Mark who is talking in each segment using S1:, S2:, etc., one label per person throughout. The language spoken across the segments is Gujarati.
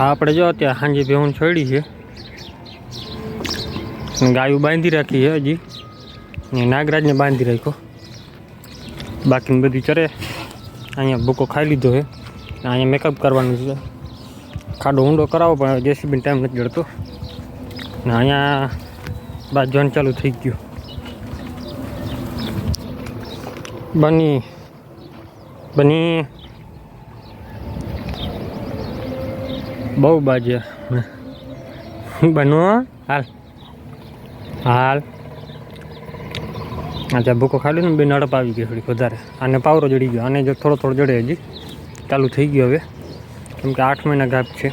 S1: આપણે જો અત્યારે સાંજે ભેહું છોડી છે. ગાયું બાંધી રાખી છે હજી. ને નાગરાજને બાંધી રાખ્યો. બાકીનું બધું ચરે. અહીંયા ભૂકો ખાઈ લીધો છે. અહીંયા મેકઅપ કરવાનું છે. ખાડો ઊંડો કરાવો, પણ જેસીબી ટાઈમ નથી જડતો. ને અહીંયા બાજવાનું ચાલુ થઈ ગયું. બની બની બહુ બાજ્યા. બનો હાલ. હાલ. અચ્છા, ભૂકો ખાલી ને બે નડપ આવી ગયો થોડીક વધારે. આને પાવરો જડી ગયો. આને જો થોડો થોડો જડે હજી. ચાલુ થઈ ગયો હવે. કેમ કે આઠ મહિના ગાપ છે.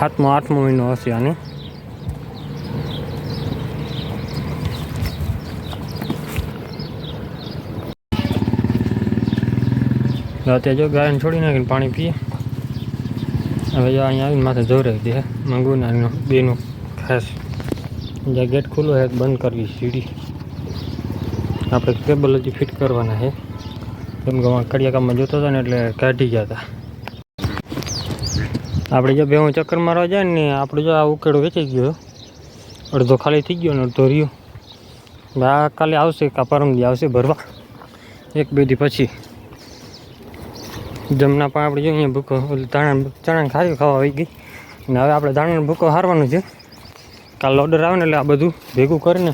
S1: સાતમો, આઠમો મહિનો હશે આને. અત્યારે જો ગાયને છોડી નાખીને પાણી પીએ. હવે જો અહીંયા આવીને માથે જોરાવી દે મંગુનાનું બેનું ખાસ. જ્યાં ગેટ ખુલ્લો હોય બંધ કરવી સીડી. આપણે કેબલ હજી ફિટ કરવાના છે કેમ કે કડિયા કામમાં જોતો હતો ને એટલે કાઢી ગયા હતા. આપણે જો બે હું ચક્કર મારવા જાય ને, આપણે જો આ ઉકેડો વેચાઈ ગયો. અડધો ખાલી થઈ ગયો ને, અડધો રહ્યો. આ કાલે આવશે કા પરમદી આવશે ભરવા. એક બે દી પછી. જમના પણ આપણે જોઈએ ભૂકો ધાણા ચણા ખારી ખાવા આવી ગઈ. અને હવે આપણે ધાણાનો ભૂકો હારવાનું છે. કાલ ઓર્ડર આવે ને એટલે આ બધું ભેગું કરીને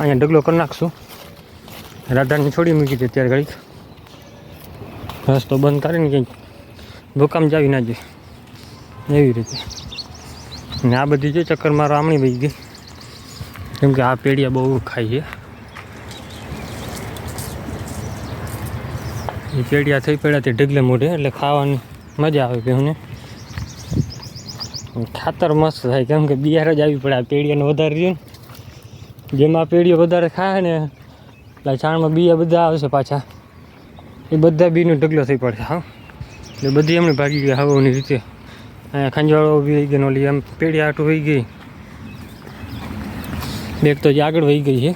S1: અહીંયા ડગલો કરી નાખશું. રાધાને છોડી મૂકી દે ત્યારે ઘડીક. રસ્તો બંધ કરીને કંઈક ભૂકામ જાવી ના જોઈએ એવી રીતે. ને આ બધી જો ચક્કર મારો આમણી ભાઈ ગઈ. કેમ કે આ પેઢિયા બહુ ખાય છે. એ પેઢિયા થઈ પડ્યા તે ઢગલે મોઢે, એટલે ખાવાની મજા આવે બેહુને ખાતર મસ્ત થાય, કેમ કે બિયાર જ આવી પડે આ પેડિયાને વધારે રહ્યું જેમાં પેઢીઓ વધારે ખાય ને, એટલે છાણમાં બીયા બધા આવશે પાછા. એ બધા બીનો ઢગલો થઈ પડશે હા. એટલે બધી એમણે ભાગી ગઈ હવાની રીતે. અહીંયા ખંજવાળો બી ગઈ ઓલી એમ પેઢી આટું વહી ગઈ. બેગ તો જે આગળ વહી ગઈ છે.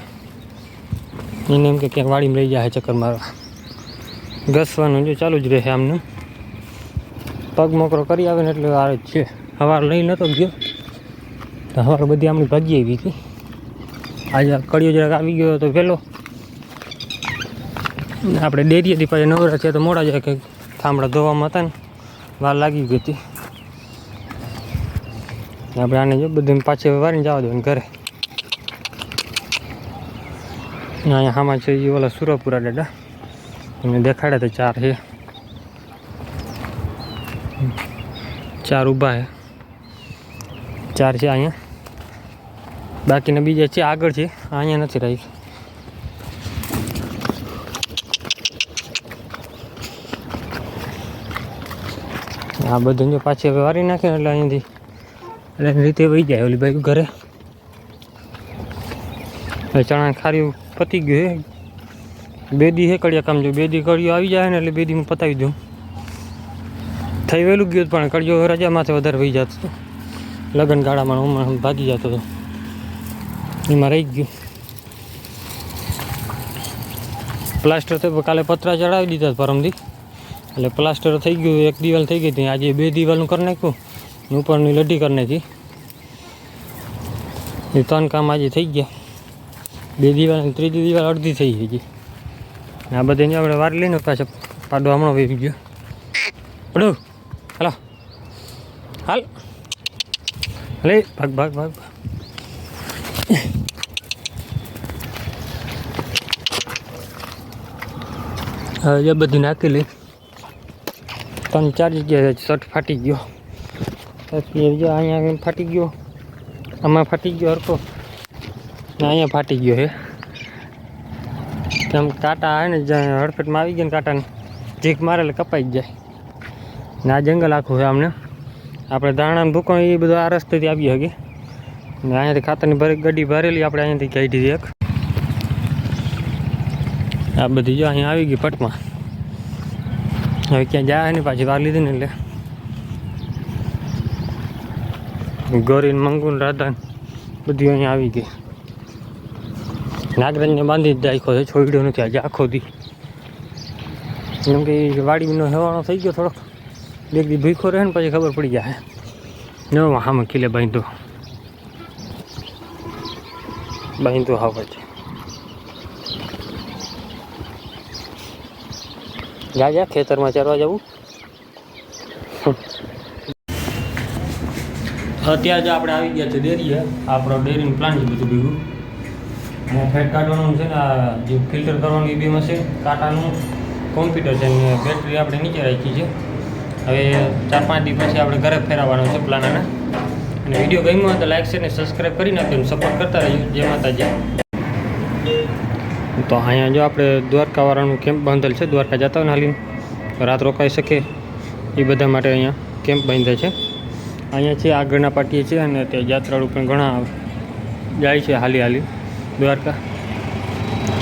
S1: એને એમ કે ક્યાંક વાડીમાં રહી જાય ચક્કર મારવા. ઘસવાનું જો ચાલુ જ રહે આમને. પગ મોકરો કરી આવે ને એટલે આ જ છે. સવાર લઈ નહોતો ગયો. તો સવાર બધી આમની ભાગી આવી હતી. આજે કડિયો જરાક આવી ગયો હતો વહેલો. આપણે ડેરીએથી પાછા નવરા છે તો મોડા જાય કે થાંભળા ધોવામાં હતા ને, વાર લાગી ગઈ હતી. આપણે આને જો બધું પાછે વારીને જવા દો ને ઘરે અહીંયા આમાં છે એ ઓલા સુરપુરા દાદા. તમને દેખાડે તો ચાર છે ચાર ઊભા છે ચાર છે અહીંયા. બાકીના બીજા છે, આગળ છે, અહીંયા નથી રહી. આ બધું જો પાછી હવે વારી નાખે એટલે અહીંયાથી એટલે એની રીતે વહી જાય ઓલી ભાઈ ઘરે. ચણા ખારી પતી ગયું છે બે કડિયા કામ જો, બેદી કડિયો આવી જાય ને એટલે બેદીમાં પતાવી દઉં. થઈ વહેલું ગયું પણ કડિયો રજા માથે વધારે વહી જતો હતો લગ્ન ગાળામાં હું ભાગી જતો હતો એમાં રહી ગયું. પ્લાસ્ટર તો કાલે પતરા ચડાવી દીધા પરમદી. એટલે પ્લાસ્ટર થઈ ગયું, એક દિવાલ થઈ ગઈ હતી. આજે બે દિવાલનું કરી નાખ્યું. ઉપરની લઢી કરી નાખી. એ ત્રણ કામ આજે થઈ ગયા. બે દિવાલ ત્રીજી દિવાલ અડધી થઈ ગઈ. હજી આ બધી આપણે વાર લઈને પાછા પાડો હમણાં વહી ગયો. પડો. હાલો. હાલ. લે, ભાગ ભાગ ભાગ. હવે બધી નાખી લઈ ત્રણ, ચાર જગ્યાએ શર્ટ ફાટી ગયો. પછી અહીંયા ફાટી ગયો. આમાં ફાટી ગયો હરકો અહીંયા ફાટી ગયો હે કેમ કાંટા આવે ને હડફેટમાં આવી ગયા ને કાંટાને જીક મારે એટલે કપાઈ જાય. ને આ જંગલ આખું છે આમને. આપણે દાણાનું ભૂકો એ બધું આ રસ્તેથી આવી શકે ને અહીંયાથી ખાતરની ભરી ગડી ભરેલી આપણે અહીંયાથી કાઢી એક. આ બધી જો અહીંયા આવી ગઈ પટમાં. હવે ક્યાં જાય ને પાછી વાર લીધી ને એટલે. ગોરીન મંગુન રાધાન બધી અહીંયા આવી ગઈ. નાગરાજને બાંધી જ રાખ્યો છે છોડ્યો નથી આજે આખો દી. કેમ કે વાડીનો હેવાનો થઈ ગયો થોડોક. બે દી ભૂખો રહે ને પછી ખબર પડી જાય. ન હામાં કિલે બાંધો. બાંધો હા પછી જા. જા ખેતરમાં ચરવા જવું? અત્યારે જો આપણે આવી ગયા છે ડેરીએ. આપણો ડેરીનું પ્લાન છે બધું ભેગું. ફેટ કાઢવાનું છે ને, આ જે ફિલ્ટર કરવાનું એ બી મશીન કાંટાનું કોમ્પ્યુટર છે ને બેટરી આપણે નીચે રાખી છે. હવે ચાર પાંચ દિવસ પછી આપણે ઘરે ફેરવવાનો છે પ્લાન અને અને વીડિયો ગમ્યો હોય તો લાઈક છે ને સબસ્ક્રાઈબ કરી નાખ્યો અને સપોર્ટ કરતા રહીએ જય માતાજી. તો અહીંયા જો આપણે દ્વારકાવાળાનું કેમ્પ બાંધેલ છે, દ્વારકા જતા હોય ને હાલીને રાત રોકાઈ શકે એ બધા માટે અહીંયા કેમ્પ બાંધે છે. અહીંયા છે આગળના પાટીએ છે અને તે યાત્રાળુ પણ ઘણા જાય છે હાલી હાલી. દ્વારકા.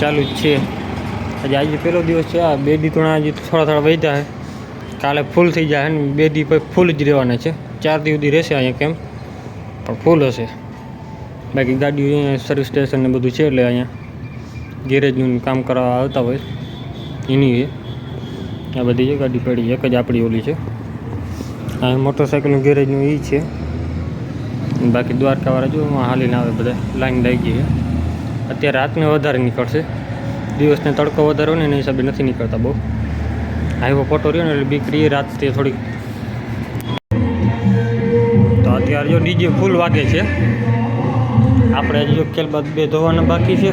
S1: ચાલુ જ છે. આજે આજે પહેલો દિવસ છે. આ બે દી થોડા હજી થોડા થોડા વધ્યા છે. કાલે ફૂલ થઈ જાય ને બે દી પછી ફૂલ જ રહેવાના છે. ચાર દી સુધી રહેશે અહીંયા કેમ? પણ ફૂલ હશે. બાકી ગાડીઓ અહીંયા સર્વિસ સ્ટેશન ને બધું છે એટલે અહીંયા ગેરેજનું કામ કરવા આવતા હોય. એની આ બધી છે, ગાડી પડી એક જ આપણી ઓલી છે. આ મોટરસાઇકલનું ગેરેજનું એ છે. બાકી દ્વારકાવાળા જો હાલીને આવે બધા. લાઈન લાગી ગઈ છે. અત્યારે રાતને વધારે નીકળશે. દિવસને તડકો વધારે ને એના હિસાબે નથી નીકળતા બહુ. હાઈવો ફોટો રહ્યો ને એટલે બીકરી રાતથી થોડીક. તો અત્યારે જો ડીજે ફૂલ વાગે છે. આપણે હજી જો ખેલ બાદ બે ધોવાના બાકી છે.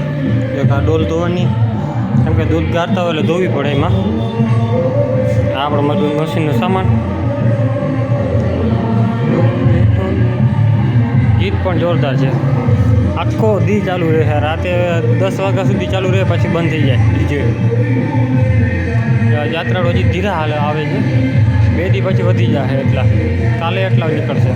S1: એક આ ડોલ ધોવાની. કેમ કે દૂધ ગાળતા હોય એટલે ધોવી પડે એમાં. આ આપણો મજૂર મશીનનો સામાન. ગીત પણ જોરદાર છે. આખો દી ચાલુ રહે રાતે દસ વાગ્યા સુધી ચાલુ રહે, પછી બંધ થઈ જાય ડીજે. યાત્રાળુ હજી ધીરા હાલે આવે છે. બે દી પછી વધી જાય એટલા. કાલે એટલા નીકળશે.